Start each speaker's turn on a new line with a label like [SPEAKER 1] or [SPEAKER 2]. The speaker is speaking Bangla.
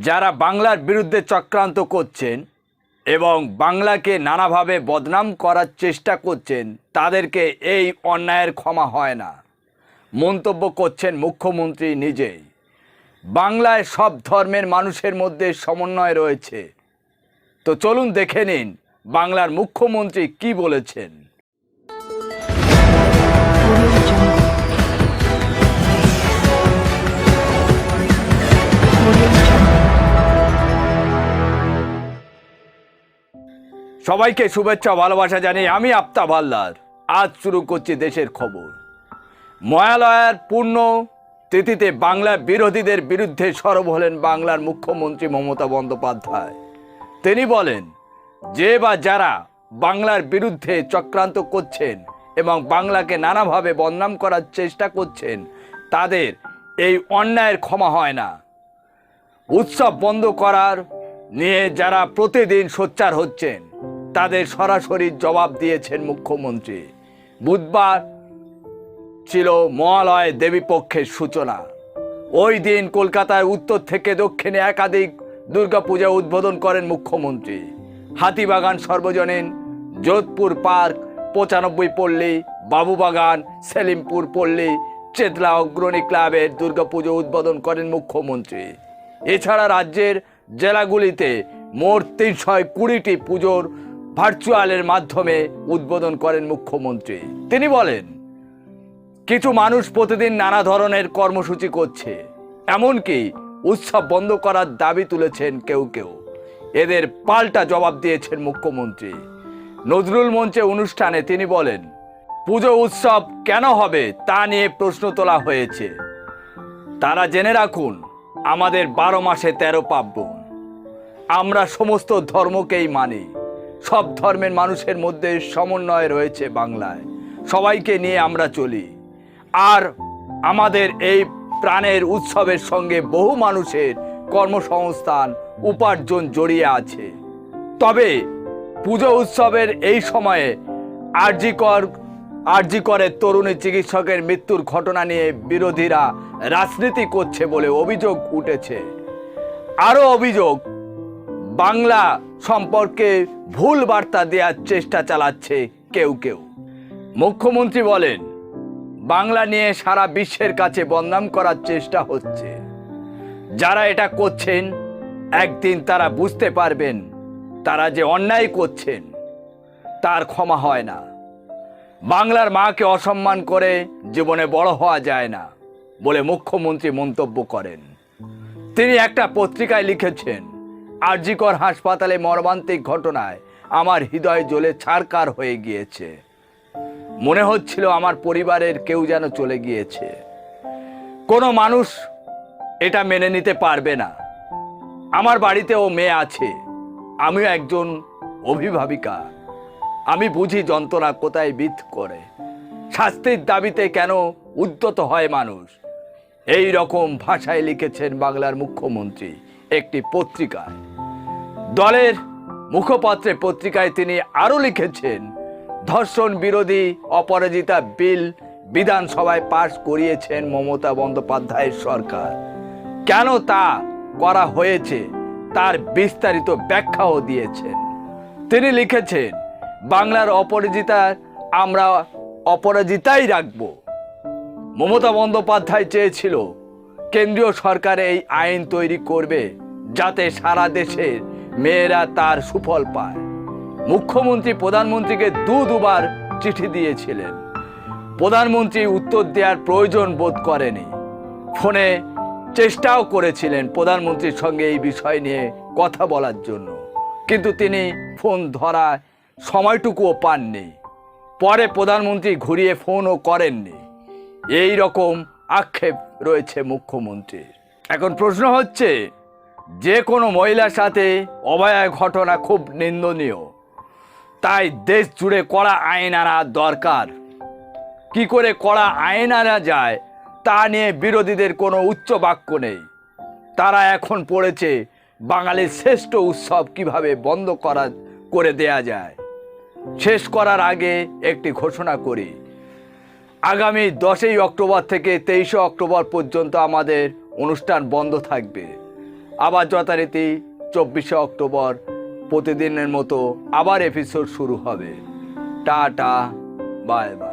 [SPEAKER 1] যারা বাংলার বিরুদ্ধে চক্রান্ত করছেন এবং বাংলাকে নানাভাবে বদনাম করার চেষ্টা করছেন, তাদেরকে এই অন্যায়ের ক্ষমা হয় না। মন্তব্য করছেন মুখ্যমন্ত্রী নিজেই। বাংলায় সব ধর্মের মানুষের মধ্যে সমন্বয় রয়েছে। তো চলুন দেখে নিন বাংলার মুখ্যমন্ত্রী কি বলেছেন. সবাইকে শুভেচ্ছা, ভালোবাসা জানিয়ে আমি আফতাব হালদার। আজ শুরু করছি দেশের খবর। ময়ালয়ার পূর্ণ তিথিতে বাংলা বিরোধীদের বিরুদ্ধে সরব হলেন বাংলার মুখ্যমন্ত্রী মমতা বন্দ্যোপাধ্যায়। তিনি বলেন, যে বা যারা বাংলার বিরুদ্ধে চক্রান্ত করছেন এবং বাংলাকে নানাভাবে বদনাম করার চেষ্টা করছেন, তাদের এই অন্যায়ের ক্ষমা হয় না। উৎসব বন্ধ করার নিয়ে যারা প্রতিদিন সোচ্চার হচ্ছেন তাদের সরাসরি জবাব দিয়েছেন মুখ্যমন্ত্রী। বুধবার ছিল মহালয় দেবীপক্ষের সূচনা। ওই দিন কলকাতায় উত্তর থেকে দক্ষিণে একাধিক দুর্গাপূজা উদ্বোধন করেন মুখ্যমন্ত্রী। হাতিবাগান সর্বজনীন, যোধপুর পার্ক, পঁচানব্বই পল্লী, বাবুবাগান, সেলিমপুর পল্লী, চেতলা অগ্রণী ক্লাবের দুর্গাপুজো উদ্বোধন করেন মুখ্যমন্ত্রী। এছাড়া রাজ্যের জেলাগুলিতে মোট তিনশো কুড়িটি পুজোর ভার্চুয়ালের মাধ্যমে উদ্বোধন করেন মুখ্যমন্ত্রী। তিনি বলেন, কিছু মানুষ প্রতিদিন নানা ধরনের কর্মসূচি করছে, এমনকি উৎসব বন্ধ করার দাবি তুলেছেন কেউ কেউ। এদের পাল্টা জবাব দিয়েছেন মুখ্যমন্ত্রী। নজরুল মঞ্চে অনুষ্ঠানে তিনি বলেন, পুজো উৎসব কেন হবে তা নিয়ে প্রশ্ন তোলা হয়েছে। তারা জেনে রাখুন, আমাদের বারো মাসে তেরো পার্বণ। আমরা সমস্ত ধর্মকেই মানি। সব ধর্মের মানুষের মধ্যে সমন্বয় রয়েছে বাংলায়। সবাইকে নিয়ে আমরা চলি। আর আমাদের এই প্রাণের উৎসবের সঙ্গে বহু মানুষের কর্মসংস্থান, উপার্জন জড়িয়ে আছে। তবে পুজো উৎসবের এই সময়ে আরজিকর, আরজিকরের তরুণী চিকিৎসকের মৃত্যুর ঘটনা নিয়ে বিরোধীরা রাজনীতি করছে বলে অভিযোগ উঠেছে। আরও অভিযোগ বাংলা সম্পর্কে ভুল বার্তা দেওয়ার চেষ্টা চালাচ্ছে কেউ কেউ। মুখ্যমন্ত্রী বলেন, বাংলা নিয়ে সারা বিশ্বের কাছে বদনাম করার চেষ্টা হচ্ছে। যারা এটা করছেন, একদিন তারা বুঝতে পারবেন, তারা যে অন্যায় করছেন, তার ক্ষমা হয় না। বাংলার মাকে অসম্মান করে জীবনে বড় হওয়া যায় না, বলে মুখ্যমন্ত্রী মন্তব্য করেন। তিনি একটা পত্রিকায় লিখেছেন আরজিকর হাসপাতালে মর্মান্তিক ঘটনায় আমার হৃদয় জ্বলে ছাড়কার হয়ে গিয়েছে। মনে হচ্ছিল আমার পরিবারের কেউ যেন চলে গিয়েছে। কোনো মানুষ এটা মেনে নিতে পারবে না। আমার বাড়িতেও মেয়ে আছে। আমিও একজন অভিভাবিকা। আমি বুঝি যন্ত্রণা কোথায় বিধ করে। শাস্তির দাবিতে কেন উদ্যত হয় মানুষ? এই রকম ভাষায় লিখেছেন বাংলার মুখ্যমন্ত্রী একটি পত্রিকায়। দলের মুখপাত্রে পত্রিকায় তিনি আরও লিখেছেন, ধর্ষণ বিরোধী অপরাজিতা বিল বিধানসভায় পাশ করিয়েছেন মমতা বন্দ্যোপাধ্যায়ের সরকার। কেন তা করা হয়েছে তার বিস্তারিত ব্যাখ্যাও দিয়েছেন। তিনি লিখেছেন, বাংলার অপরাজিতার আমরা অপরাজিতাই রাখব। মমতা বন্দ্যোপাধ্যায় চেয়েছিল, কেন্দ্রীয় সরকার এই আইন তৈরি করবে যাতে সারা দেশের মেয়েরা তার সুফল পায়। মুখ্যমন্ত্রী, প্রধানমন্ত্রীকে দু দুবার চিঠি দিয়েছিলেন। প্রধানমন্ত্রী উত্তর দেওয়ার প্রয়োজন বোধ করেনি। ফোনে চেষ্টাও করেছিলেন প্রধানমন্ত্রীর সঙ্গে এই বিষয় নিয়ে কথা বলার জন্য। কিন্তু তিনি ফোন ধরার সময়টুকুও পাননি। পরে প্রধানমন্ত্রী ঘুরিয়ে ফোনও করেননি। এই রকম আক্ষেপ রয়েছে মুখ্যমন্ত্রীর। এখন প্রশ্ন হচ্ছে যে কোনো মহিলার সাথে অভয়া ঘটনা খুব নিন্দনীয়। তাই দেশ জুড়ে কড়া আইন আনা দরকার। কি করে কড়া আইন আনা যায়, তা নিয়ে বিরোধীদের কোনো উচ্চ বাক্য নেই। তারা এখন পড়েছে বাঙালির শ্রেষ্ঠ উৎসব কীভাবে বন্ধ করা, করে দেয়া যায়। শেষ করার আগে একটি ঘোষণা করি। আগামী দশই অক্টোবর থেকে তেইশে অক্টোবর পর্যন্ত আমাদের অনুষ্ঠান বন্ধ থাকবে। আবার যথারীতি চব্বিশে অক্টোবর প্রতিদিনের মতো আবার এপিসোড শুরু হবে। টা টা বায় বাই